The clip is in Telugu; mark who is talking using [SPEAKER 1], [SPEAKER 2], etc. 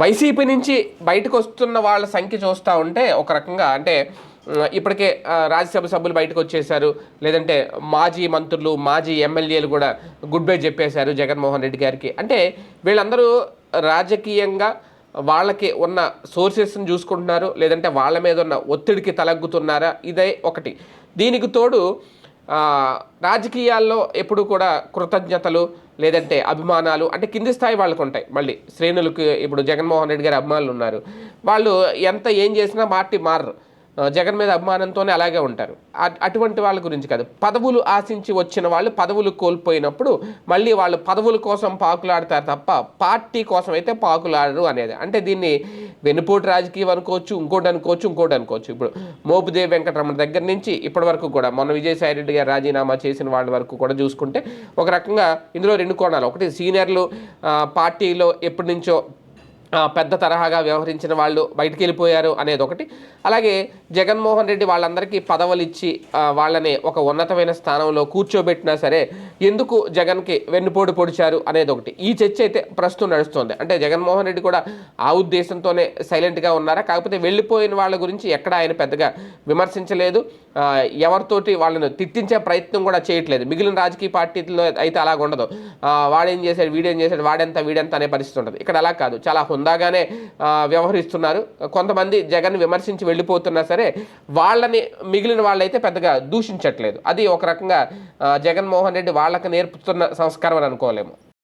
[SPEAKER 1] వైసీపీ నుంచి బయటకు వస్తున్న వాళ్ళ సంఖ్య చూస్తూ ఉంటే ఒక రకంగా అంటే ఇప్పటికే రాజ్యసభ సభ్యులు బయటకు వచ్చేసారు లేదంటే మాజీ మంత్రులు మాజీ ఎమ్మెల్యేలు కూడా గుడ్ బై చెప్పేశారు జగన్మోహన్ రెడ్డి గారికి. అంటే వీళ్ళందరూ రాజకీయంగా వాళ్ళకి ఉన్న సోర్సెస్ని చూసుకుంటున్నారు. లేదంటే వాళ్ళ మీద ఉన్న ఒత్తిడికి తలగ్గుతున్నారా? ఇదే ఒకటి. దీనికి తోడు రాజకీయాల్లో ఎప్పుడు కూడా కృతజ్ఞతలు లేదంటే అభిమానాలు అంటే కింది స్థాయి వాళ్ళకు ఉంటాయి మళ్ళీ శ్రేణులకు ఇప్పుడు జగన్మోహన్ రెడ్డి గారి అభిమానులు ఉన్నారు. వాళ్ళు ఎంత ఏం చేసినా పార్టీ మారరు. జగన్ మీద అభిమానంతోనే అలాగే ఉంటారు. అటువంటి వాళ్ళ గురించి కాదు. పదవులు ఆశించి వచ్చిన వాళ్ళు పదవులు కోల్పోయినప్పుడు మళ్ళీ వాళ్ళు పదవుల కోసం పాకులాడతారు తప్ప పార్టీ కోసం అయితే పాకులాడరు అనేది. అంటే దీన్ని వెనుపోటు రాజకీయం అనుకోవచ్చు ఇంకోటి అనుకోవచ్చు ఇంకోటి అనుకోవచ్చు. ఇప్పుడు మోపుదేవి వెంకటరమణ దగ్గర నుంచి ఇప్పటి వరకు కూడా మొన్న విజయసాయి రెడ్డి గారు రాజీనామా చేసిన వాళ్ళ వరకు కూడా చూసుకుంటే ఒక రకంగా ఇందులో రెండు కోణాలు. ఒకటి సీనియర్లు పార్టీలో ఎప్పటి నుంచో పెద్ద తరహాగా వ్యవహరించిన వాళ్ళు బయటికి వెళ్ళిపోయారు అనేది ఒకటి. అలాగే జగన్మోహన్ రెడ్డి వాళ్ళందరికీ పదవులు ఇచ్చి వాళ్ళని ఒక ఉన్నతమైన స్థానంలో కూర్చోబెట్టినా సరే ఎందుకు జగన్కి వెన్నుపోటు పొడిచారు అనేది ఒకటి. ఈ చర్చ అయితే ప్రస్తుతం నడుస్తుంది. అంటే జగన్మోహన్ రెడ్డి కూడా ఆ ఉద్దేశంతోనే సైలెంట్గా ఉన్నారా? కాకపోతే వెళ్ళిపోయిన వాళ్ళ గురించి ఎక్కడ ఆయన పెద్దగా విమర్శించలేదు. ఎవరితోటి వాళ్ళను తిట్టించే ప్రయత్నం కూడా చేయట్లేదు. మిగిలిన రాజకీయ పార్టీల్లో అయితే అలాగ ఉండదు వాడేం చేశాడు వీడేం చేశాడు వాడెంత వీడెంత అనే పరిస్థితి ఉంటుంది ఇక్కడ అలా కాదు. చాలా హుందాగానే వ్యవహరిస్తున్నారు. కొంతమంది జగన్ విమర్శించి వెళ్ళిపోతున్నా సరే వాళ్ళని మిగిలిన వాళ్ళైతే పెద్దగా దూషించట్లేదు. అది ఒక రకంగా జగన్మోహన్ రెడ్డి వాళ్ళకి నేర్పుతున్న సంస్కారం అని అనుకోలేము.